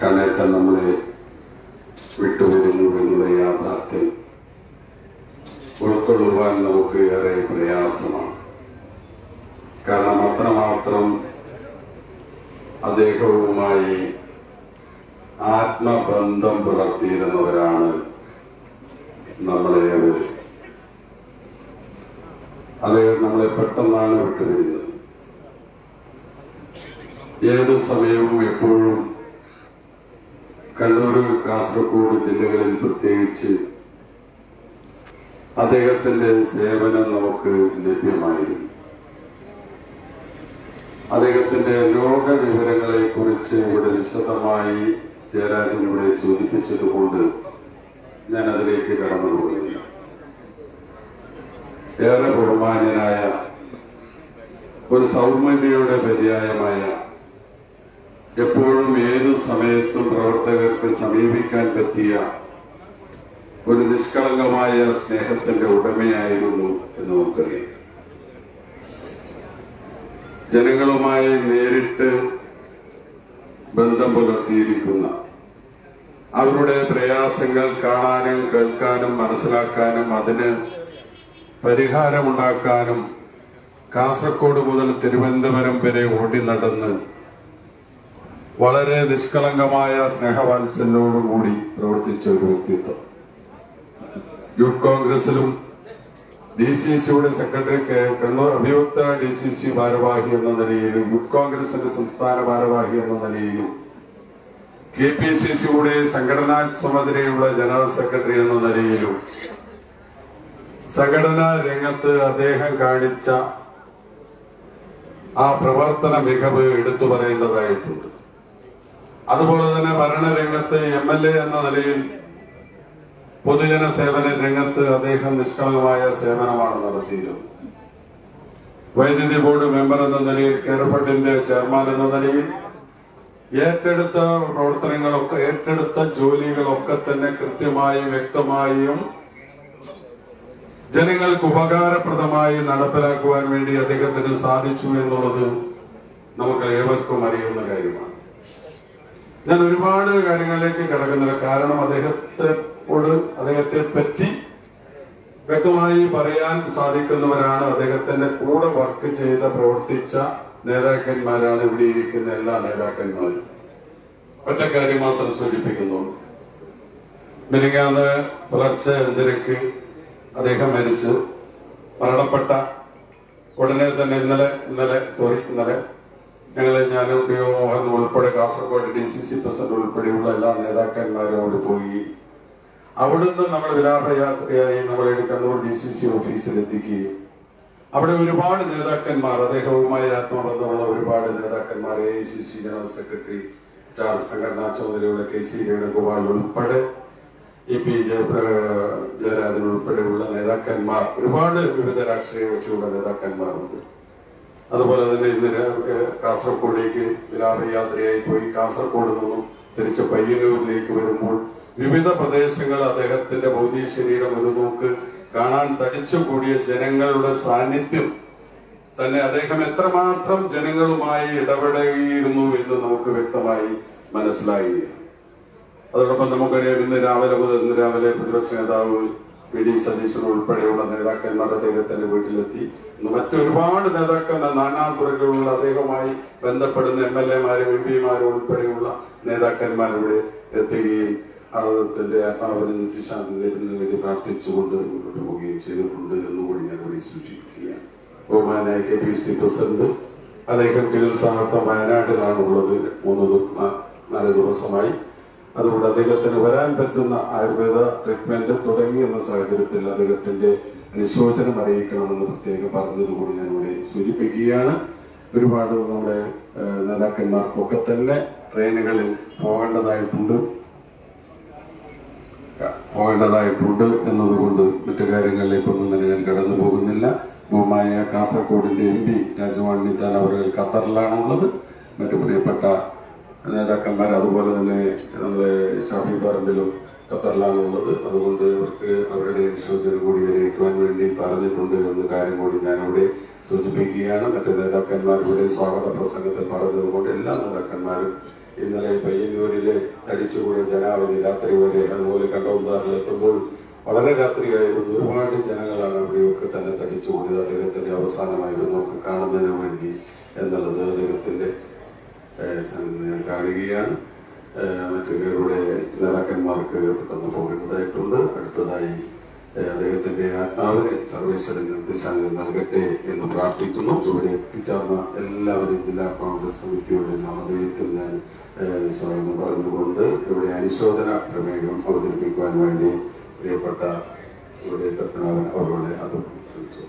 കണ്ണേറ്റ നമ്മളെ വിട്ടുപോകുന്നു എന്നുള്ള യാഥാർത്ഥ്യം ഉൾക്കൊള്ളുവാൻ നമുക്ക് ഏറെ പ്രയാസമാണ്. കാരണം അത്രമാത്രം അദ്ദേഹവുമായി ആത്മബന്ധം പുലർത്തിയിരുന്നവരാണ് നമ്മളെ അതേ അദ്ദേഹം നമ്മളെ പെട്ടെന്നാണ് വിട്ടുപിരിഞ്ഞത്. ഏത് സമയവും എപ്പോഴും കണ്ണൂർ കാസർഗോഡ് ജില്ലകളിൽ പ്രത്യേകിച്ച് അദ്ദേഹത്തിന്റെ സേവനം നമുക്ക് ലഭ്യമായിരുന്നു. അദ്ദേഹത്തിന്റെ രോഗവിവരങ്ങളെ കുറിച്ച് ഇവിടെ വിശദമായി ജയരാജൻ സൂചിപ്പിച്ചതുകൊണ്ട് ഞാൻ അതിലേക്ക് കടന്നു പോകുന്നില്ല ഏറെ ബഹുമാന്യനായ ഒരു സൗമ്യതയുടെ പര്യായമായ എപ്പോഴും ഏതു സമയത്തും പ്രവർത്തകർക്ക് സമീപിക്കാൻ പറ്റിയ ഒരു നിഷ്കളങ്കമായ സ്നേഹത്തിന്റെ ഉടമയായിരുന്നു എന്ന് നമുക്കറിയാം. ജനങ്ങളുമായി നേരിട്ട് ബന്ധം പുലർത്തിയിരിക്കുന്ന അവരുടെ പ്രയാസങ്ങൾ കാണാനും കേൾക്കാനും മനസ്സിലാക്കാനും അതിന് പരിഹാരമുണ്ടാക്കാനും കാസർഗോഡ് മുതൽ തിരുവനന്തപുരം വരെ ഓടി നടന്ന് വളരെ നിഷ്കളങ്കമായ സ്നേഹവാത്സല്യോടുകൂടി പ്രവർത്തിച്ച ഒരു വ്യക്തിത്വം. യൂത്ത് കോൺഗ്രസിലും ഡി സി സിയുടെ സെക്രട്ടറി കെ- കണ്ണൂർ അഭിയുക്ത ഡി സി സി ഭാരവാഹി എന്ന നിലയിലും യൂത്ത് കോൺഗ്രസിന്റെ സംസ്ഥാന ഭാരവാഹി എന്ന നിലയിലും കെ പി സി സിയുടെ സംഘടനാ ചുമതലയുള്ള ജനറൽ സെക്രട്ടറി എന്ന നിലയിലും സംഘടനാ രംഗത്ത് അദ്ദേഹം കാണിച്ച ആ പ്രവർത്തന മികവ് എടുത്തു പറയേണ്ടതായിട്ടുണ്ട്. അതുപോലെ തന്നെ ഭരണരംഗത്ത് എം എൽ എ എന്ന നിലയിൽ പൊതുജന സേവന രംഗത്ത് അദ്ദേഹം നിഷ്കളങ്കമായ സേവനമാണ് നടത്തിയിരുന്നത്. വൈദ്യുതി ബോർഡ് മെമ്പർ എന്ന നിലയിൽ കെയർഫണ്ടിന്റെ ചെയർമാൻ എന്ന നിലയിൽ ഏറ്റെടുത്ത പ്രവർത്തനങ്ങളൊക്കെ ഏറ്റെടുത്ത ജോലികളൊക്കെ തന്നെ കൃത്യമായും വ്യക്തമായും ജനങ്ങൾക്ക് ഉപകാരപ്രദമായി നടപ്പിലാക്കുവാൻ വേണ്ടി അദ്ദേഹത്തിന് സാധിച്ചു എന്നുള്ളത് നമുക്ക് ഏവർക്കും അറിയുന്ന കാര്യമാണ്. ഞാൻ ഒരുപാട് കാര്യങ്ങളിലേക്ക് കടക്കുന്നില്ല. കാരണം അദ്ദേഹത്തെപ്പോട് അദ്ദേഹത്തെ പറ്റി വ്യക്തമായി പറയാൻ സാധിക്കുന്നവരാണ്. അദ്ദേഹത്തിന്റെ കൂടെ വർക്ക് ചെയ്ത പ്രവർത്തിച്ച നേതാക്കന്മാരാണ് ഇവിടെ ഇരിക്കുന്ന എല്ലാ നേതാക്കന്മാരും. ഒറ്റ കാര്യം മാത്രം സൂചിപ്പിക്കുന്നുള്ളൂ മിനിങ്ങാന്ന് പുലർച്ചെ അഞ്ചരക്ക് അദ്ദേഹം മരിച്ചു. മരണപ്പെട്ട ഉടനെ തന്നെ ഇന്നലെ ഇന്നലെ സോറി ഇന്നലെ ഞങ്ങൾ ഞാനും ഒ മോഹൻ ഉൾപ്പെടെ Kasaragod D C C president ഉൾപ്പെടെയുള്ള എല്ലാ നേതാക്കന്മാരും അവിടെ പോയി. അവിടുന്ന് നമ്മൾ വിലാപയാത്രയായി നമ്മൾ കണ്ണൂർ ഡി സി സി ഓഫീസിലെത്തിക്കുകയും അവിടെ ഒരുപാട് നേതാക്കന്മാർ അദ്ദേഹവുമായി ആത്മബന്ധമുള്ള ഒരുപാട് നേതാക്കന്മാർ A C C general secretary charge സംഘടനാ ചുമതലയുള്ള കെ സി വേണുഗോപാൽ ഉൾപ്പെടെ ഇ പി ജയ- ജയരാജൻ ഉൾപ്പെടെയുള്ള നേതാക്കന്മാർ ഒരുപാട് വിവിധ രാഷ്ട്രീയ കക്ഷിയുടെ നേതാക്കന്മാരുണ്ട്. അതുപോലെ തന്നെ ഇന്ന് കാസർഗോഡേക്ക് വിലാപയാത്രയായി പോയി കാസർഗോഡ് നിന്നും തിരിച്ച് പയ്യന്നൂരിലേക്ക് വരുമ്പോൾ വിവിധ പ്രദേശങ്ങൾ അദ്ദേഹത്തിന്റെ ഭൗതിക ശരീരം ഒരു നോക്ക് കാണാൻ തടിച്ചു കൂടിയ ജനങ്ങളുടെ സാന്നിധ്യം തന്നെ അദ്ദേഹം എത്രമാത്രം ജനങ്ങളുമായി ഇടപെടുകയിരുന്നു എന്ന് നമുക്ക് വ്യക്തമായി മനസ്സിലായി. അതോടൊപ്പം നമുക്കറിയാം ഇന്ന് രാവിലെ മുതൽ ഇന്ന് രാവിലെ പ്രതിപക്ഷ നേതാവ് പി ഡി സതീശൻ ഉൾപ്പെടെയുള്ള നേതാക്കന്മാർ അദ്ദേഹത്തിന്റെ വീട്ടിലെത്തി. മറ്റൊരുപാട് നേതാക്കന്മാർ നാനാതുറകളിലുള്ള അദ്ദേഹവുമായി ബന്ധപ്പെടുന്ന എം എൽ എമാരും എം പിമാരും ഉൾപ്പെടെയുള്ള നേതാക്കന്മാരിവിടെ എത്തുകയും അദ്ദേഹത്തിന്റെ ആത്മാവധി ശാന്തി നേരിടുന്നതിന് വേണ്ടി പ്രാർത്ഥിച്ചുകൊണ്ട് മുന്നോട്ട് പോവുകയും ചെയ്തിട്ടുണ്ട് എന്നുകൂടി ഞാൻ കൂടി സൂചിപ്പിക്കുകയാണ്. ബഹുമാനായ കെ പി സി പ്രസിഡന്റ് അദ്ദേഹം ചികിത്സാർത്ഥം വയനാട്ടിലാണുള്ളത്. മൂന്ന് നാല് ദിവസമായി അതുകൊണ്ട് അദ്ദേഹത്തിന് വരാൻ പറ്റുന്ന ആയുർവേദ ട്രീറ്റ്മെന്റ് തുടങ്ങി എന്ന സാഹചര്യത്തിൽ അദ്ദേഹത്തിന്റെ അനുശോചനം അറിയിക്കണമെന്ന് പ്രത്യേകം പറഞ്ഞതുകൂടി ഞാൻ ഇവിടെ സൂചിപ്പിക്കുകയാണ്. ഒരുപാട് നമ്മുടെ നേതാക്കന്മാർക്കൊക്കെ തന്നെ ട്രെയിനുകളിൽ പോകേണ്ടതായിട്ടുണ്ട്. പോകേണ്ടതായിട്ടുണ്ട് എന്നതുകൊണ്ട് മറ്റു കാര്യങ്ങളിലേക്കൊന്നും തന്നെ ഞാൻ കടന്നു പോകുന്നില്ല ബഹുമായ കാസർഗോഡിന്റെ എം പി രാജവാണി താൻ അവർ ഖത്തറിലാണുള്ളത്. മറ്റു പ്രിയപ്പെട്ട നേതാക്കന്മാർ അതുപോലെ തന്നെ നമ്മുടെ ഷാഫി പറമ്പിലും ഖത്തറിലാണുള്ളത്. അതുകൊണ്ട് അവർക്ക് അവരുടെ അനുശോചനം കൂടി അറിയിക്കുവാൻ വേണ്ടി പറഞ്ഞിട്ടുണ്ട് എന്ന കാര്യം കൂടി ഞാനിവിടെ സൂചിപ്പിക്കുകയാണ്. മറ്റ് നേതാക്കന്മാർ ഇവിടെ സ്വാഗത പ്രസംഗത്തിൽ പറഞ്ഞതുകൊണ്ട് എല്ലാ നേതാക്കന്മാരും ഇന്നലെ പയ്യന്നൂരിലെ തടിച്ചുകൂടിയ ജനാവധി രാത്രി വരെ അതുപോലെ കണ്ടോന്താറിലെത്തുമ്പോൾ വളരെ രാത്രിയായിരുന്നു. ഒരുപാട് ജനങ്ങളാണ് അവിടെയൊക്കെ തന്നെ തടിച്ചുകൂടിയത്. അദ്ദേഹത്തിന്റെ അവസാനമായിരുന്നു നമുക്ക് കാണുന്നതിന് വേണ്ടി എന്നുള്ളത് അദ്ദേഹത്തിന്റെ ഞാൻ കാണുകയാണ്. മറ്റു പേരുടെ നേതാക്കന്മാർക്ക് പെട്ടെന്ന് പോകേണ്ടതായിട്ടുണ്ട് അടുത്തതായി അദ്ദേഹത്തിന്റെ ആത്മാവിനെ സർവേശ്വരൻ നിർദ്ദേശാംഗം നൽകട്ടെ എന്ന് പ്രാർത്ഥിക്കുന്നു. ഇവിടെ എത്തിച്ചേർന്ന എല്ലാവരും ജില്ലാ കോൺഗ്രസ് കമ്മിറ്റിയുടെ നാമധേയത്തിൽ ഞാൻ സ്വയം പറഞ്ഞുകൊണ്ട് ഇവിടെ അനുശോചന പ്രമേയം അവതരിപ്പിക്കുവാൻ വേണ്ടി പ്രിയപ്പെട്ട ഇവിടെ പത്മനാഭൻ അവരോട് അത് ക്ഷണിച്ചു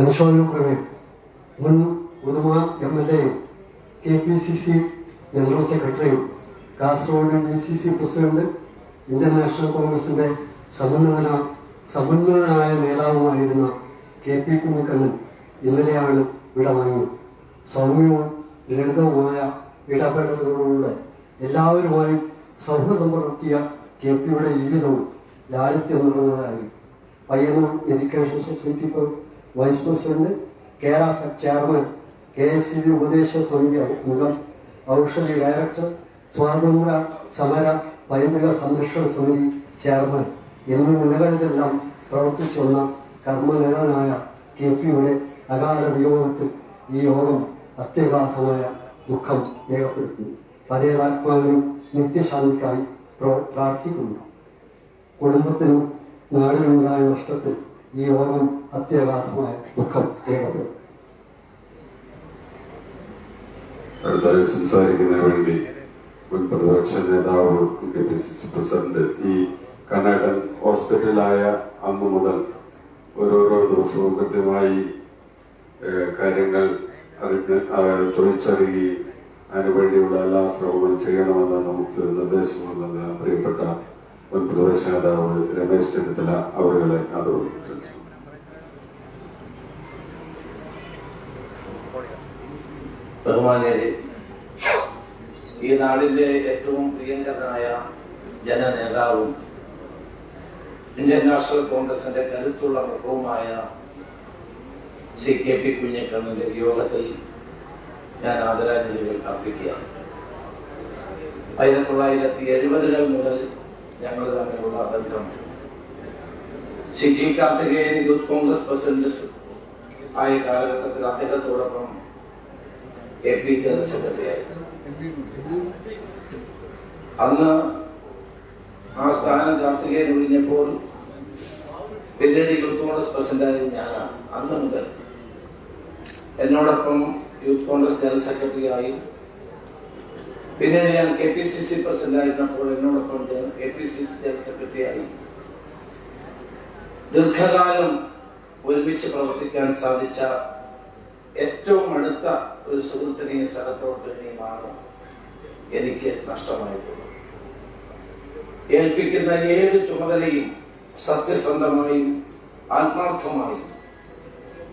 അനുശോചനം പ്രമേയം മുൻ ഉദുമ എം എൽ എയും K P C C general സെക്രട്ടറിയും Kasaragod D C C president Indian National കോൺഗ്രസിന്റെ സമുന്നതന സമുന്നതനായ നേതാവുമായിരുന്ന കെ പി കുഞ്ഞിക്കണ്ണൻ ഇന്നലെയാണ് വിടവാങ്ങി സൗമ്യവും ലളിതവുമായ ഇടപെടലുകളിലൂടെ എല്ലാവരുമായും സൗഹൃദം പുലർത്തിയ കെ പിയുടെ ജീവിതവും ലാളിത്യം നിറഞ്ഞതായി. Payyanur education society vice president കേര chairman K S C B ഉപദേശ സമിതി അംഗം ഔഷധി ഡയറക്ടർ സ്വാതന്ത്ര്യ സമര പൈതൃക സംരക്ഷണ സമിതി ചെയർമാൻ എന്നീ നിലകളിലെല്ലാം പ്രവർത്തിച്ചു വന്ന കർമ്മനിരനായ കെ പിയുടെ അകാല വിയോഗത്തിൽ ഈ യോഗം അത്യഗാധമായ ദുഃഖം രേഖപ്പെടുത്തുന്നു. പരേതാത്മാവിനും നിത്യശാന്തിക്കായി പ്രാർത്ഥിക്കുന്നു കുടുംബത്തിനും നാടിനുണ്ടായ നഷ്ടത്തിൽ ഈ യോഗം അത്യഗാധമായ ദുഃഖം രേഖപ്പെടും അടുത്തായി സംസാരിക്കുന്നതിന് വേണ്ടി മുൻ പ്രതിപക്ഷ നേതാവ് K P C C president ഈ കർണാടൻ ഹോസ്പിറ്റലായ അന്നു മുതൽ ഓരോരോ ദിവസവും കൃത്യമായി കാര്യങ്ങൾ അറിഞ്ഞ് ചോദിച്ചറിയുകയും അതിനുവേണ്ടിയുള്ള എല്ലാ ശ്രമങ്ങളും ചെയ്യണമെന്ന് നമുക്ക് നിർദ്ദേശം നൽകുന്ന പ്രിയപ്പെട്ട മുൻ പ്രതിപക്ഷ നേതാവ് രമേശ് ചെന്നിത്തല അവരുകളെ അത് ക്ഷണിച്ചു ഈ നാടിന്റെ ഏറ്റവും പ്രിയങ്കരനായ ജനനേതാവും ഇന്ത്യൻ നാഷണൽ കോൺഗ്രസിന്റെ കരുത്തുള്ള മുഖവുമായ ശ്രീ കെ പി കുഞ്ഞിക്കണ്ണന്റെ വിയോഗത്തിൽ ഞാൻ ആദരാഞ്ജലികൾ അർപ്പിക്കുകയാണ്. ആയിരത്തി തൊള്ളായിരത്തി എഴുപതുകൾ മുതൽ ഞങ്ങൾ തമ്മിലുള്ള ബന്ധം. Shri Karthikeyan youth Congress president ആയ കാലഘട്ടത്തിൽ അദ്ദേഹത്തോടൊപ്പം എ പി ജനറൽ സെക്രട്ടറി ആയിരുന്നു. അന്ന് ആ സ്ഥാനം കാർത്തികേയൻ ഒഴിഞ്ഞപ്പോൾ പിന്നീട് യൂത്ത് കോൺഗ്രസ് പ്രസിഡന്റായത് ഞാനാണ്. അന്ന് മുതൽ എന്നോടൊപ്പം യൂത്ത് കോൺഗ്രസ് ജനറൽ സെക്രട്ടറി ആയി പിന്നീട് ഞാൻ K P C C president ആയിരുന്നപ്പോൾ എന്നോടൊപ്പം K P C C general സെക്രട്ടറിയായി. ദീർഘകാലം ഒരുമിച്ച് പ്രവർത്തിക്കാൻ സാധിച്ച ഏറ്റവും അടുത്ത ഒരു സുഹൃത്തിനെയും സഹപ്രവർത്തകനെയുമാണ് എനിക്ക് നഷ്ടമായിട്ടുള്ളത്. ഏൽപ്പിക്കുന്ന ഏത് ചുമതലയും സത്യസന്ധമായും ആത്മാർത്ഥമായും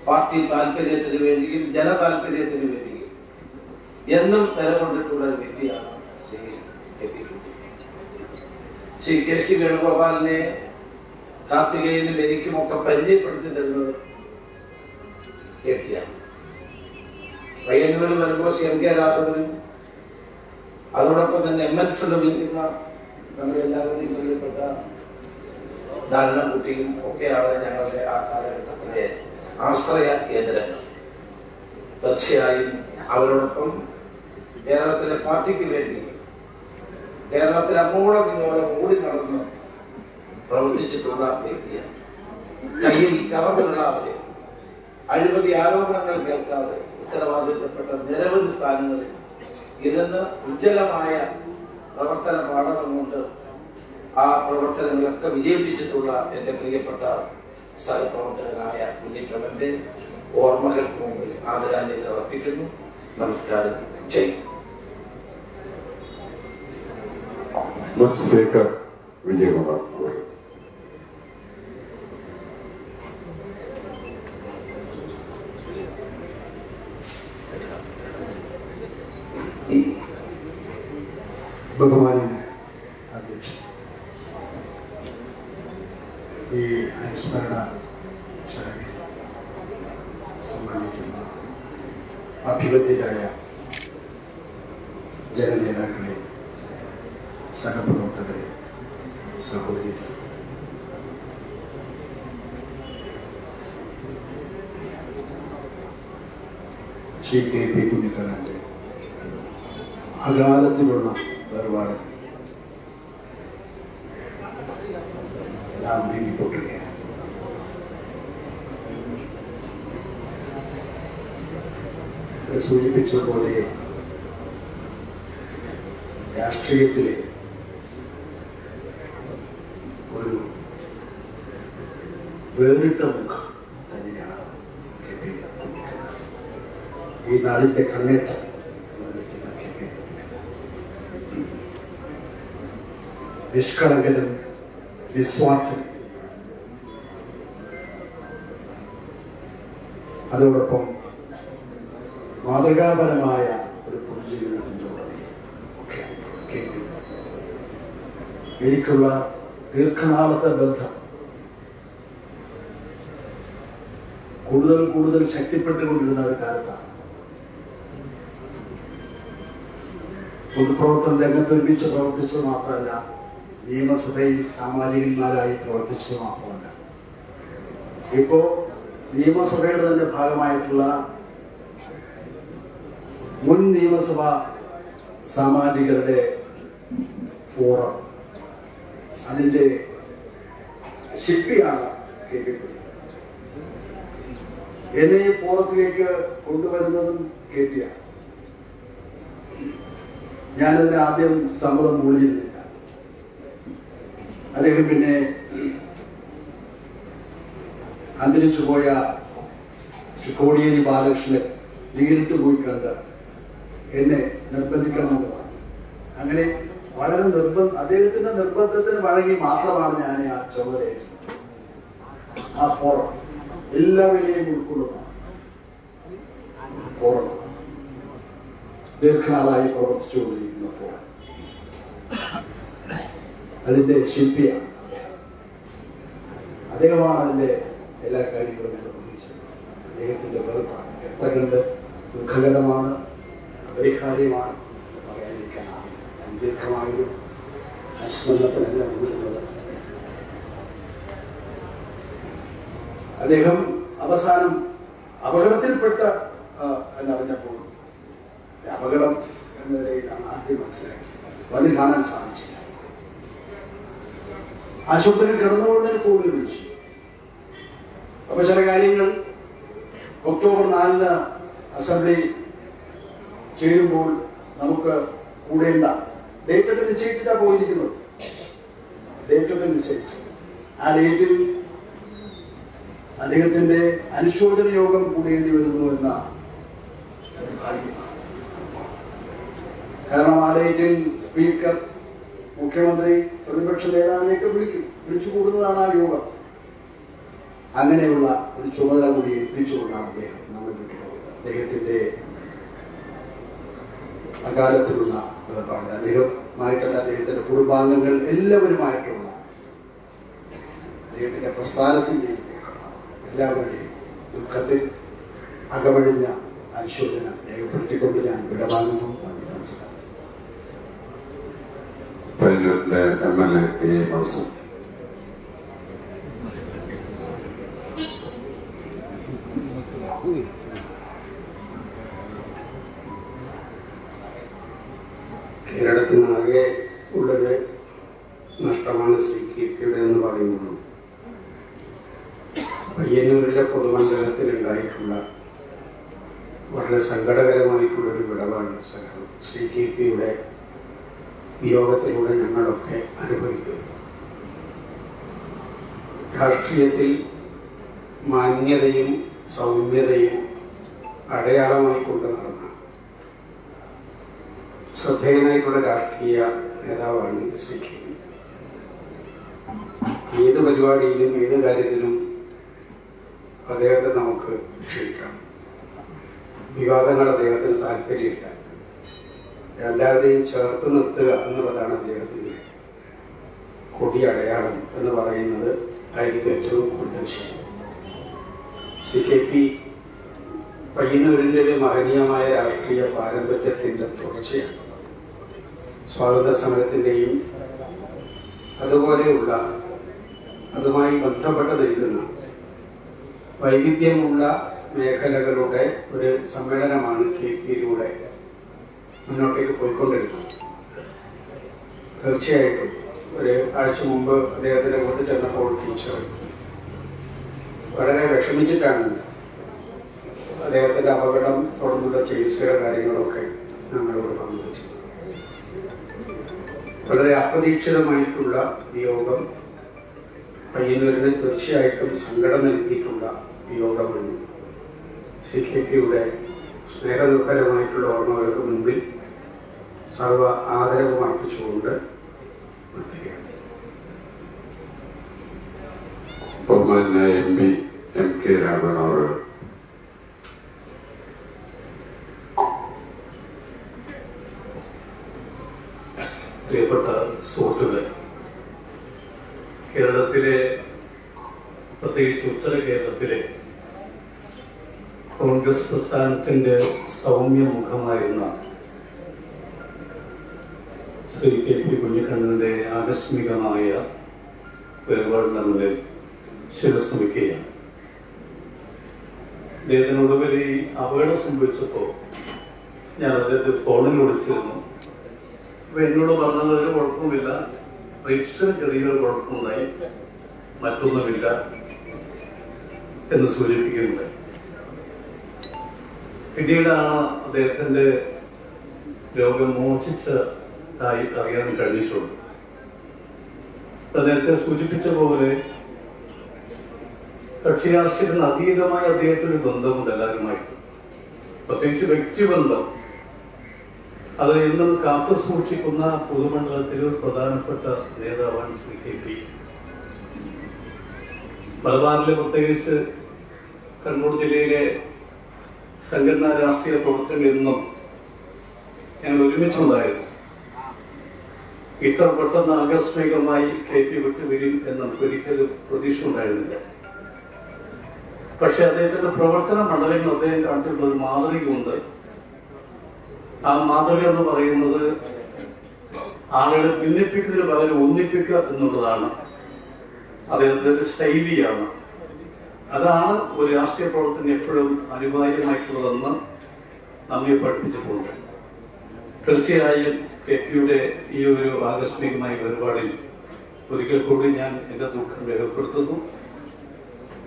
പാർട്ടി താല്പര്യത്തിന് വേണ്ടിയും ജനതാല്പര്യത്തിന് വേണ്ടിയും എന്നും നിലകൊണ്ടിട്ടുള്ള വിദ്യയാണ് ശ്രീ കെ സി വേണുഗോപാലിനെ കാർത്തികേയനും എനിക്കുമൊക്കെ പരിചയപ്പെടുത്തി തരുന്നത് കെ പിയാണ് പയ്യന്നൂരിൽ വരുമ്പോൾ സി എം കെ രാഘവനും അതോടൊപ്പം തന്നെ എം എന്ന് വിളിക്കുന്ന നമ്മുടെ എല്ലാവരുടെയും പ്രിയപ്പെട്ട ധാരണക്കുട്ടിയും ഒക്കെയാണ് ഞങ്ങളുടെ ആ കാലഘട്ടത്തിലെ ആശ്രയ കേന്ദ്രങ്ങൾ. തീർച്ചയായും അവരോടൊപ്പം കേരളത്തിലെ പാർട്ടിക്ക് വേണ്ടി കേരളത്തിൽ അങ്ങോളം ഇങ്ങോളം ഓടി നടന്ന് പ്രവർത്തിച്ചിട്ടുള്ള വ്യക്തിയാണ്. കയ്യിൽ കവർന്നിടാതെ അഴിമതി ആരോപണങ്ങൾ കേൾക്കാതെ ഉത്തരവാദിത്തപ്പെട്ട നിരവധി സ്ഥാനങ്ങളിൽ ഇരുന്ന് ഉജ്ജ്വലമായ പ്രവർത്തന പാഠകം കൊണ്ട് ആ പ്രവർത്തനങ്ങളൊക്കെ വിജയിപ്പിച്ചിട്ടുള്ള എന്റെ പ്രിയപ്പെട്ട സഹപ്രവർത്തകനായ കുഞ്ഞിക്കണ്ണന്റെ ഓർമ്മകൾക്ക് മുമ്പിൽ ആദരാഞ്ജലി അർപ്പിക്കുന്നു. നമസ്കാരം. ചെയ്യും മനസ്സിലേക്ക് വിജയമാകുന്നത് ബഹുമാനായ ശ്രീ കെ പി കുഞ്ഞിക്കണ്ണന്റെ അകാലത്തിലുള്ള വേർപാട്. നാം നീങ്ങിപ്പോട്ടുകയാണ് സൂചിപ്പിച്ച പോലെ രാഷ്ട്രീയത്തിലെ ഒരു വേറിട്ട ഈ നാടിന്റെ കണ്ണേറ്റം. നിഷ്കളങ്കനും നിസ്വാർത്ഥനും അതോടൊപ്പം മാതൃകാപരമായ ഒരു പൊതുജീവിതത്തിന്റെ ഉടനെ എനിക്കുള്ള ദീർഘനാളത്തെ ബന്ധം കൂടുതൽ കൂടുതൽ ശക്തിപ്പെട്ടുകൊണ്ടിരുന്ന ഒരു കാലത്താണ് പൊതുപ്രവർത്തന രംഗത്ത് ഒരുമിച്ച് പ്രവർത്തിച്ചത് മാത്രമല്ല നിയമസഭയിൽ സാമാജികന്മാരായി പ്രവർത്തിച്ചത് മാത്രമല്ല ഇപ്പോ നിയമസഭയുടെ തന്നെ ഭാഗമായിട്ടുള്ള മുൻ നിയമസഭ സാമാജികരുടെ ഫോറം അതിന്റെ ശില്പിയാണ് കെ പി. എന്നെ ഈ ഫോറത്തിലേക്ക് കൊണ്ടുവരുന്നതും കെ പിയാണ് ഞാനതിന് ആദ്യം സമ്മതം മൂളിയിരുന്നില്ല. അദ്ദേഹം പിന്നെ അന്തരിച്ചു പോയ കോടിയേരി ബാലകൃഷ്ണൻ നേരിട്ട് പോയി കണ്ട് എന്നെ നിർബന്ധിക്കണമെന്ന് പറഞ്ഞു അങ്ങനെ വളരെ നിർബന്ധ അദ്ദേഹത്തിന്റെ നിർബന്ധത്തിന് വഴങ്ങി മാത്രമാണ് ഞാൻ ആ ചുമതല. ആ ഫോറം എല്ലാവരെയും ഉൾക്കൊള്ളുന്ന. ഫോറം. ദീർഘനാളായി പ്രവർത്തിച്ചുകൊണ്ടിരിക്കുന്ന ഫോറം അതിന്റെ ശില്പിയാണ് അദ്ദേഹം അദ്ദേഹമാണ് അതിന്റെ എല്ലാ കാര്യങ്ങളും നിർവഹിച്ചത് അദ്ദേഹത്തിന്റെ വെറുപ്പാണ്. എത്ര കണ്ട് ദുഃഖകരമാണ് അപരിഹാര്യമാണ് എന്ന് പറയാതിരിക്കാനാവില്ല ഞാൻ ദീർഘമായൊരു അനുസ്മരണത്തിനല്ല മുതിരുന്നത് അദ്ദേഹം അവസാനം അപകടത്തിൽപ്പെട്ട എന്നറിഞ്ഞപ്പോൾ അപകടം എന്ന നിലയിലാണ് ആദ്യം മനസ്സിലാക്കിയത്. അത് കാണാൻ സാധിച്ചില്ല. ആശുപത്രി കിടന്നുകൊണ്ട് പോലും വിളിച്ചു. അപ്പൊ ചില കാര്യങ്ങൾ ഒക്ടോബർ നാലിന് അസംബ്ലി ചേരുമ്പോൾ നമുക്ക് കൂടേണ്ട ഡേറ്റ് ഒക്കെ നിശ്ചയിച്ചിട്ടാണ് പോയിരിക്കുന്നത്. ഡേറ്റ് ഒക്കെ നിശ്ചയിച്ചു. ആ ഡേറ്റിൽ അദ്ദേഹത്തിന്റെ അനുശോചന യോഗം കൂടേണ്ടി വരുന്നു എന്ന ഭാഗ്യമാണ് കാരണം ആ ഡേറ്റിൽ സ്പീക്കർ മുഖ്യമന്ത്രി പ്രതിപക്ഷ നേതാവിനെയൊക്കെ വിളിക്കും. വിളിച്ചു കൂടുന്നതാണ് ആ യോഗം അങ്ങനെയുള്ള ഒരു ചുമതല കൂടി ഏൽപ്പിച്ചുകൊണ്ടാണ് അദ്ദേഹം നമ്മൾ വിട്ടുപോയത്. അദ്ദേഹത്തിന്റെ അകാലത്തിലുള്ള വേർപാട് അദ്ദേഹമായിട്ടുള്ള അദ്ദേഹത്തിന്റെ കുടുംബാംഗങ്ങൾ എല്ലാവരുമായിട്ടുള്ള അദ്ദേഹത്തിന്റെ പ്രസ്ഥാനത്തിന്റെയും എല്ലാവരുടെയും ദുഃഖത്തിൽ അകമഴിഞ്ഞ അനുശോചനം രേഖപ്പെടുത്തിക്കൊണ്ട് ഞാൻ വിടവാങ്ങുന്നു നന്ദി നമസ്കാരം പയ്യന്നൂരിലെ എം എൽ കേരളത്തിനാകെ ഉള്ളത് നഷ്ടമാണ് ശ്രീ കെ എന്ന് പറയുന്നത് പയ്യന്നൂരിലെ പൊതുമണ്ഡലത്തിൽ ഉണ്ടായിട്ടുള്ള വളരെ സങ്കടകരമായിട്ടുള്ള ഒരു വിടവാണ് ശ്രീ കെ വിയോഗത്തിലൂടെ ഞങ്ങളൊക്കെ അനുഭവിക്കുന്നു. രാഷ്ട്രീയത്തിൽ മാന്യതയും സൗമ്യതയും അടയാളമായി കൊണ്ട് നടന്ന ശ്രദ്ധേയനായിട്ടുള്ള രാഷ്ട്രീയ നേതാവാണ് ശ്രീ കെ. ഏത് പരിപാടിയിലും ഏത് കാര്യത്തിലും അദ്ദേഹത്തെ നമുക്ക് ക്ഷണിക്കാം വിവാദങ്ങൾ അദ്ദേഹത്തിന് താല്പര്യമില്ല. എല്ലാവരെയും ചേർത്ത് നിർത്തുക എന്നുള്ളതാണ് അദ്ദേഹത്തിന്റെ കൊടി അടയാളം എന്ന് പറയുന്നത് ആയിരിക്കും ഏറ്റവും കൂടുതൽ ശരി സി കെ പി പയ്യന്നൂരിന്റെ ഒരു മഹനീയമായ രാഷ്ട്രീയ പാരമ്പര്യത്തിന്റെ തുടർച്ചയാണ്. സ്വാതന്ത്ര്യ സമരത്തിന്റെയും അതുപോലെയുള്ള അതുമായി ബന്ധപ്പെട്ട് നിൽക്കുന്ന വൈവിധ്യമുള്ള മേഖലകളുടെ ഒരു സമ്മേളനമാണ് കെ പിയിലൂടെ മുന്നോട്ടേക്ക് പോയിക്കൊണ്ടിരിക്കുന്നത് തീർച്ചയായിട്ടും ഒരു ആഴ്ച മുമ്പ് അദ്ദേഹത്തിന് വീട്ടിൽ ചെന്നപ്പോൾ ടീച്ചർ വളരെ വിഷമിച്ചിട്ടാണ് അദ്ദേഹത്തിന്റെ അപകടം തുടർന്നുള്ള ചികിത്സയുടെ കാര്യങ്ങളൊക്കെ ഞങ്ങളോട് പങ്കുവച്ചു വളരെ അപ്രതീക്ഷിതമായിട്ടുള്ള വിയോഗം പയ്യന്നൂരിന് തീർച്ചയായിട്ടും സങ്കടം നൽകിയിട്ടുള്ള വിയോഗമാണ്. സി കെ പിയുടെ സ്നേഹദുഃഖരമായിട്ടുള്ള ഓർമ്മകൾക്ക് മുമ്പിൽ സർവ ആദരവും അർപ്പിച്ചുകൊണ്ട് നിർത്തുകയാണ്. ബഹുമാനായ M P M K Raghavan അവർ. പ്രിയപ്പെട്ട സുഹൃത്തുക്കളെ കേരളത്തിലെ പ്രത്യേകിച്ച് ഉത്തര കേരളത്തിലെ കോൺഗ്രസ് പ്രസ്ഥാനത്തിന്റെ സൗമ്യ മുഖമായിരുന്ന ശ്രീ കെ പി കുഞ്ഞിക്കണ്ണന്റെ ആകസ്മികമായ വേർപാട് നമ്മളെ ശിരസ് വയ്ക്കുകയാണ് ഈ അപകടം സംഭവിച്ചപ്പോൾ ഞാൻ അദ്ദേഹത്തെ ഫോണിൽ വിളിച്ചിരുന്നു. അപ്പൊ എന്നോട് പറഞ്ഞത് ഒരു കുഴപ്പമില്ല റൈറ്റ്സിന് ചെറിയൊരു കുഴപ്പമുണ്ടായി. മറ്റൊന്നുമില്ല എന്ന് സൂചിപ്പിക്കുന്നുണ്ട്. പിന്നീടാണ് അദ്ദേഹത്തിന്റെ രോഗം മോചിച്ചതായി അറിയാൻ കഴിഞ്ഞിട്ടുള്ളൂ അപ്പൊ നേരത്തെ സൂചിപ്പിച്ച പോലെ കക്ഷി രാഷ്ട്രീയത്തിന് അതീതമായ അദ്ദേഹത്തിന് ബന്ധമുണ്ട് എല്ലാവരുമായിട്ട്. പ്രത്യേകിച്ച് വ്യക്തിബന്ധം. അത് എന്നും കാത്തു സൂക്ഷിക്കുന്ന പൊതുമണ്ഡലത്തിലെ ഒരു പ്രധാനപ്പെട്ട നേതാവാണ് ശ്രീ കെ പി. മലബാറിലെ പ്രത്യേകിച്ച് കണ്ണൂർ ജില്ലയിലെ സംഘടനാ രാഷ്ട്രീയ പ്രവർത്തനങ്ങളിൽ നിന്നും ഞങ്ങൾ ഒരുമിച്ചുണ്ടായിരുന്നു. ഇത്ര പെട്ടെന്ന് ആകസ്മികമായി കെ പി വിട്ടുവരും എന്ന് നമുക്ക് ഒരിക്കലും പ്രതീക്ഷ ഉണ്ടായിരുന്നില്ല പക്ഷെ അദ്ദേഹത്തിന്റെ പ്രവർത്തന മണ്ഡലങ്ങൾ അദ്ദേഹം കാണിച്ചിട്ടുള്ള ഒരു മാതൃകയുണ്ട്. ആ മാതൃക എന്ന് പറയുന്നത് ആളുകളെ ഭിന്നിപ്പിക്കുന്നതിന് പകരം ഒന്നിപ്പിക്കുക എന്നുള്ളതാണ്. അദ്ദേഹത്തിന്റെ ശൈലിയാണ്. അതാണ് ഒരു രാഷ്ട്രീയ പ്രവർത്തനം എപ്പോഴും അനിവാര്യമായിട്ടുള്ളതെന്ന് നമ്മെ പഠിപ്പിച്ചിട്ടുണ്ട് തീർച്ചയായും കെ പിയുടെ ഈ ഒരു ആകസ്മികമായ വേർപാടിൽ ഒരിക്കൽ കൂടി ഞാൻ എന്റെ ദുഃഖം രേഖപ്പെടുത്തുന്നു.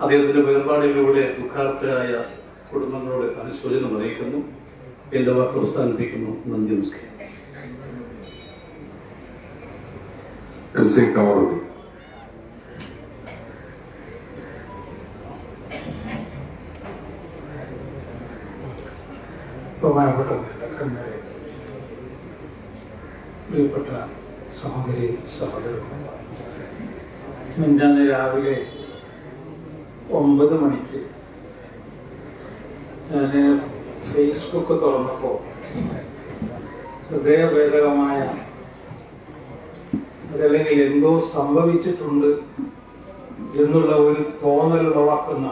അദ്ദേഹത്തിന്റെ വേർപാടിലൂടെ ദുഃഖാർത്ഥരായ കുടുംബങ്ങളോട് അനുശോചനം അറിയിക്കുന്നു. എന്റെ വാക്ക് അവസാനിപ്പിക്കുന്നു. നന്ദി നമസ്കാരം. എം സി കമറുദ്ദീൻ ബഹുമാനപ്പെട്ട നേതാക്കന്മാരെ പ്രിയപ്പെട്ട സഹോദരി സഹോദരന്മാർ മിഞ്ഞാന്ന് രാവിലെ ഒമ്പത് മണിക്ക് ഞാൻ ഫേസ്ബുക്ക് തുറന്നപ്പോൾ ഹൃദയഭേദകമായ അതല്ലെങ്കിൽ എന്തോ സംഭവിച്ചിട്ടുണ്ട് എന്നുള്ള ഒരു തോന്നൽ ഉളവാക്കുന്ന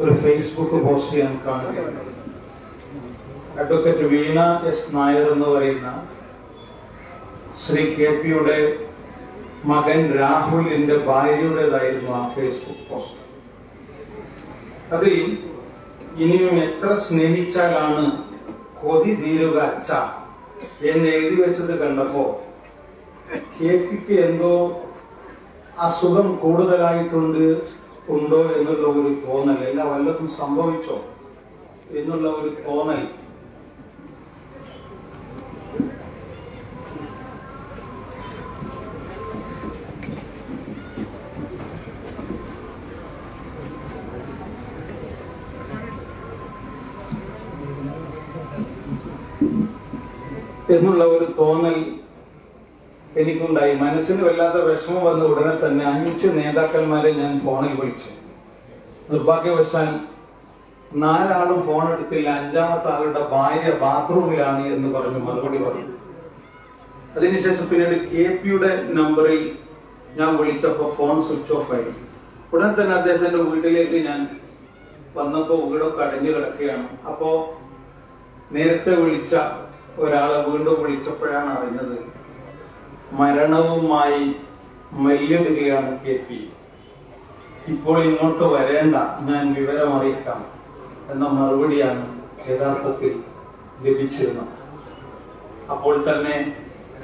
ഒരു ഫേസ്ബുക്ക് പോസ്റ്റ് ഞാൻ കാണുകയുണ്ടായി അഡ്വക്കേറ്റ് വീണ എസ് നായർ എന്ന് പറയുന്ന ശ്രീ കെ പിയുടെ മകൻ രാഹുലിന്റെ ഭാര്യയുടേതായിരുന്നു ആ ഫേസ്ബുക്ക് പോസ്റ്റ്. അതിൽ ഇനിയും എത്ര സ്നേഹിച്ചാലാണ് കൊതി തീരുക അച്ഛ എന്ന് എഴുതി വെച്ചത് കണ്ടപ്പോ കെ പിക്ക് എന്തോ അസുഖം കൂടുതലായിട്ടുണ്ട് ഉണ്ടോ എന്നുള്ള ഒരു തോന്നൽ അല്ല വല്ലതും സംഭവിച്ചോ എന്നുള്ള ഒരു തോന്നൽ എന്നുള്ള ഒരു തോന്നൽ എനിക്കുണ്ടായി. മനസ്സിന് വല്ലാത്ത വിഷമം വന്ന ഉടനെ തന്നെ അഞ്ച് നേതാക്കന്മാരെ ഞാൻ ഫോണിൽ വിളിച്ചു. നിർഭാഗ്യവശാൽ നാലാളും ഫോൺ എടുത്തില്ല. അഞ്ചാമത്തെ ആളുടെ ഭാര്യ ബാത്റൂമിലാണ് എന്ന് പറഞ്ഞു മറുപടി പറഞ്ഞു. അതിനുശേഷം പിന്നീട് കെ പിയുടെ നമ്പറിൽ ഞാൻ വിളിച്ചപ്പോ ഫോൺ സ്വിച്ച് ഓഫ് ആയി. ഉടൻ തന്നെ അദ്ദേഹത്തിന്റെ വീട്ടിലേക്ക് ഞാൻ വന്നപ്പോ വീടൊക്കെ അടഞ്ഞു കിടക്കുകയാണ്. അപ്പോ നേരത്തെ വിളിച്ച ഒരാളെ വീണ്ടും വിളിച്ചപ്പോഴാണ് അറിഞ്ഞത് മരണവുമായി മല്ലിടുകയാണ് കെ പി. ഇപ്പോൾ ഇങ്ങോട്ട് വരേണ്ട ഞാൻ വിവരം അറിയിക്കാം എന്ന മറുപടിയാണ് യഥാർത്ഥത്തിൽ ലഭിച്ചിരുന്നത്. അപ്പോൾ തന്നെ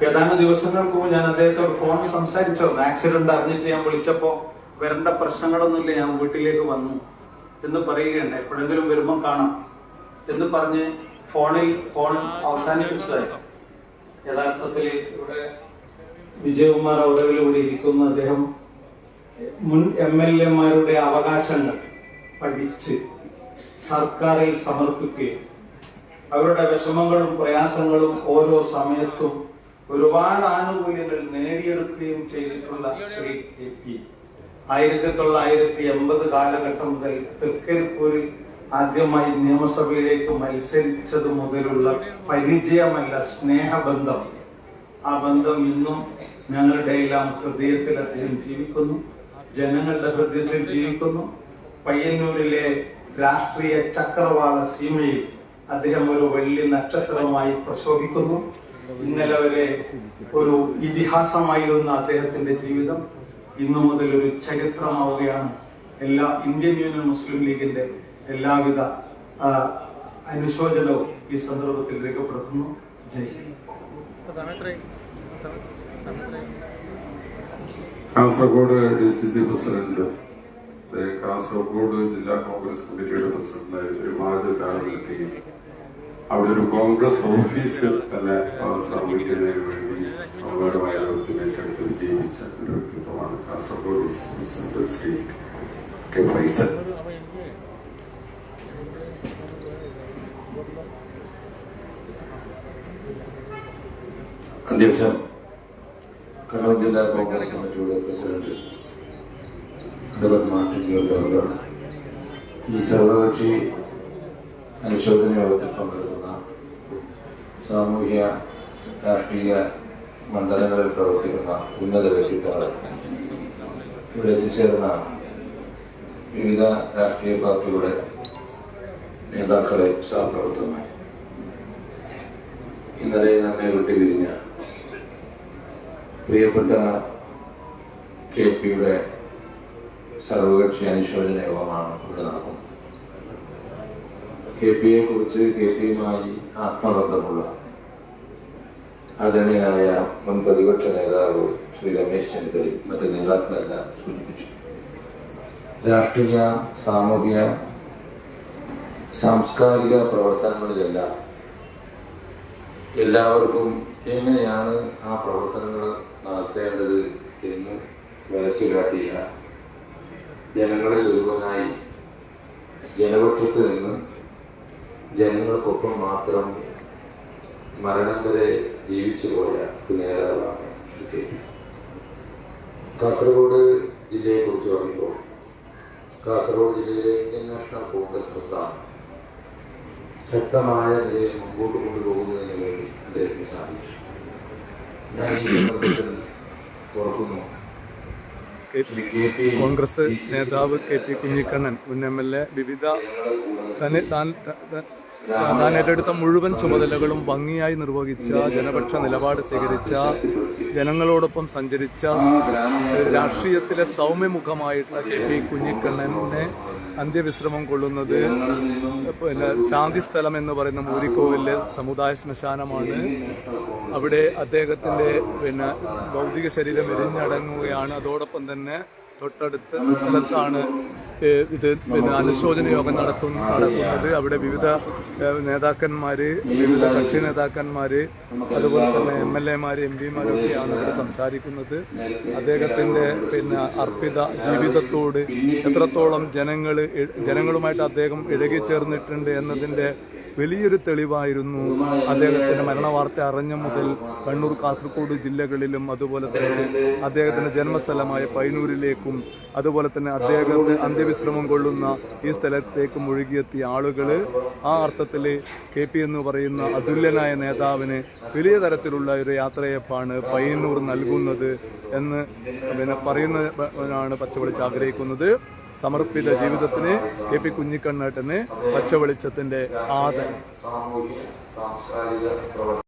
ഏതാനും ദിവസങ്ങൾക്ക് മുമ്പ് ഞാൻ അദ്ദേഹത്തോട് ഫോണിൽ സംസാരിച്ചോ. ആക്സിഡന്റ് അറിഞ്ഞിട്ട് ഞാൻ വിളിച്ചപ്പോ വരേണ്ട പ്രശ്നങ്ങളൊന്നുമില്ല ഞാൻ വീട്ടിലേക്ക് വന്നു എന്ന് പറയുകയുണ്ട് എപ്പോഴെങ്കിലും വരുമ്പോൾ കാണാം എന്ന് പറഞ്ഞ് ഫോണിൽ ഫോൺ അവസാനിപ്പിച്ചതായി. യഥാർത്ഥത്തിൽ ഇവിടെ വിജയകുമാർ അവരവിലൂടെ ഇരിക്കുന്ന. അദ്ദേഹം മുൻ എം എൽ എമാരുടെ അവകാശങ്ങൾ പഠിച്ച് സർക്കാരിൽ സമർപ്പിക്കുകയും അവരുടെ വിഷമങ്ങളും പ്രയാസങ്ങളും ഓരോ സമയത്തും ഒരുപാട് ആനുകൂല്യങ്ങൾ നേടിയെടുക്കുകയും ചെയ്തിട്ടുള്ള ശ്രീ കെ പി. ആയിരത്തി തൊള്ളായിരത്തി എൺപത് കാലഘട്ടം മുതൽ തൃക്കരിപ്പൂരിൽ ആദ്യമായി നിയമസഭയിലേക്ക് മത്സരിച്ചത് മുതലുള്ള പരിചയമല്ല സ്നേഹബന്ധം. ആ ബന്ധം ഇന്നും ഞങ്ങളുടെ എല്ലാം ഹൃദയത്തിൽ അദ്ദേഹം ജീവിക്കുന്നു. ജനങ്ങളുടെ ഹൃദയത്തിൽ ജീവിക്കുന്നു. പയ്യന്നൂരിലെ രാഷ്ട്രീയ ചക്രവാള സീമയിൽ അദ്ദേഹം ഒരു വലിയ നക്ഷത്രമായി പ്രശോഭിക്കുന്നു. ഇന്നലെ വരെ ഒരു ഇതിഹാസമായിരുന്ന അദ്ദേഹത്തിന്റെ ജീവിതം ഇന്നു മുതൽ ഒരു ചരിത്രമാവുകയാണ്. എല്ലാ ഇന്ത്യൻ യൂണിയൻ മുസ്ലിം ലീഗിന്റെ എല്ലാവിധ അനുശോചനവും ഈ സന്ദർഭത്തിൽ രേഖപ്പെടുത്തുന്നു. ജയ് Kasaragod D C C president Kasaragod ജില്ലാ കോൺഗ്രസ് കമ്മിറ്റിയുടെ പ്രസിഡന്റായി ഒരുപാട് കാലം നിൽക്കുകയും അവിടെ ഒരു കോൺഗ്രസ് ഓഫീസ് തന്നെ നിർമ്മിക്കുന്നതിന് വേണ്ടി സമഗ്രമായ ദൗത്യം ഏറ്റെടുത്ത് വിജയിപ്പിച്ച ഒരു വ്യക്തിത്വമാണ് കാസർഗോഡ് പ്രസിഡന്റ് ശ്രീ കെ ഫൈസൽ. അധ്യക്ഷൻ കണ്ണൂർ ജില്ലാ കോൺഗ്രസ് കമ്മിറ്റിയുടെ പ്രസിഡന്റ് അഡ്വക്കറ്റ് മാർട്ടിൻ ജോർജ് അവർ ഈ സർവകക്ഷി അനുശോചന യോഗത്തിൽ പങ്കെടുക്കുന്ന സാമൂഹ്യ രാഷ്ട്രീയ മണ്ഡലങ്ങളിൽ പ്രവർത്തിക്കുന്ന ഉന്നത വ്യക്തിത്വങ്ങളെ ഇവിടെ എത്തിച്ചേർന്ന വിവിധ രാഷ്ട്രീയ പാർട്ടികളുടെ നേതാക്കളെ സഹപ്രവർത്തകമായി ഇന്നലെ നമ്മെ വിട്ടുപിരിഞ്ഞ പ്രിയപ്പെട്ട കെ പിയുടെ സർവകക്ഷി അനുശോചന യോഗമാണ് ഇവിടെ നടക്കുന്നത്. കെ പിയെ കുറിച്ച് കെ പിയുമായി ആത്മബന്ധമുള്ള ആദരണീയനായ മുൻ പ്രതിപക്ഷ നേതാവ് ശ്രീ രമേശ് ചെന്നിത്തലയും മറ്റ് നേതാക്കളെല്ലാം സൂചിപ്പിച്ചു. രാഷ്ട്രീയ സാമൂഹിക സാംസ്കാരിക പ്രവർത്തനങ്ങളിലെല്ലാം എല്ലാവർക്കും എങ്ങനെയാണ് ആ പ്രവർത്തനങ്ങൾ നടത്തേണ്ടത് എന്ന് വരച്ചു കാട്ടിയ ജനങ്ങളിൽ ഒരുവനായി ജനപക്ഷത്ത് നിന്ന് ജനങ്ങൾക്കൊപ്പം മാത്രം മരണം വരെ ജീവിച്ചു പോയ ഒരു നേതാവാണ്. കാസർഗോഡ് ജില്ലയെ കുറിച്ച് പറയുമ്പോൾ കാസർഗോഡ് ജില്ലയിലെ ഇന്ത്യൻ നാഷണൽ കോൺഗ്രസ് പ്രസ്ഥാനം ശക്തമായ നിലയിൽ മുമ്പോട്ട് കൊണ്ടുപോകുന്നതിന് വേണ്ടി അദ്ദേഹത്തിന് സാധിച്ചു. ഞാൻ ഈ സന്ദർഭത്തിൽ ഓർക്കുന്നു. കോൺഗ്രസ് നേതാവ് കെ പി കുഞ്ഞിക്കണ്ണൻ മുൻ എം എൽ എ വിവിധ തന്നെ താൻ താൻ ഏറ്റെടുത്ത മുഴുവൻ ചുമതലകളും ഭംഗിയായി നിർവഹിച്ച ജനപക്ഷ നിലപാട് സ്വീകരിച്ച ജനങ്ങളോടൊപ്പം സഞ്ചരിച്ച രാഷ്ട്രീയത്തിലെ സൗമ്യമുഖമായിട്ടുള്ള കെ പി കുഞ്ഞിക്കണ്ണനെ അന്ത്യവിശ്രമം കൊള്ളുന്നത് പിന്നെ ശാന്തി സ്ഥലം എന്ന് പറയുന്ന മൂരിക്കോവിലെ സമുദായ ശ്മശാനമാണ്. അവിടെ അദ്ദേഹത്തിന്റെ പിന്നെ ഭൗതിക ശരീരം എരിഞ്ഞടങ്ങുകയാണ് അതോടൊപ്പം തന്നെ തൊട്ടടുത്ത സ്ഥലത്താണ് ഇത് പിന്നെ അനുശോചന യോഗം നടത്തുന്ന നടക്കുന്നത്. അവിടെ വിവിധ നേതാക്കന്മാർ വിവിധ കക്ഷി നേതാക്കന്മാർ അതുപോലെ തന്നെ എം എൽ എമാര് എം പിമാരൊക്കെയാണ് ഇവിടെ സംസാരിക്കുന്നത്. അദ്ദേഹത്തിന്റെ പിന്നെ അർപ്പിത ജീവിതത്തോട് എത്രത്തോളം ജനങ്ങൾ ജനങ്ങളുമായിട്ട് അദ്ദേഹം ഇഴകിച്ചേർന്നിട്ടുണ്ട് എന്നതിന്റെ വലിയൊരു തെളിവായിരുന്നു. അദ്ദേഹത്തിന്റെ മരണവാർത്ത അറിഞ്ഞ മുതൽ കണ്ണൂർ കാസർഗോഡ് ജില്ലകളിലും അതുപോലെ തന്നെ അദ്ദേഹത്തിന്റെ ജന്മസ്ഥലമായ പൈനൂരിലേക്കും അതുപോലെ തന്നെ അദ്ദേഹത്തെ അന്ത്യവിശ്രമം കൊള്ളുന്ന ഈ സ്ഥലത്തേക്ക് ഒഴുകിയെത്തിയ ആളുകൾ ആ അർത്ഥത്തിൽ കെ പി എന്ന് പറയുന്ന അതുല്യനായ നേതാവിന് വലിയ തരത്തിലുള്ള ഒരു യാത്രയപ്പാണ് പയ്യന്നൂർ നൽകുന്നത് എന്ന് പിന്നെ പറയുന്നതിനാണ് പച്ചവളിച്ച് ആഗ്രഹിക്കുന്നത്. സമർപ്പിത ജീവിതത്തിന് കെ പി കുഞ്ഞിക്കണ്ണേട്ടന് പച്ചവെളിച്ചത്തിന്റെ ആദരം.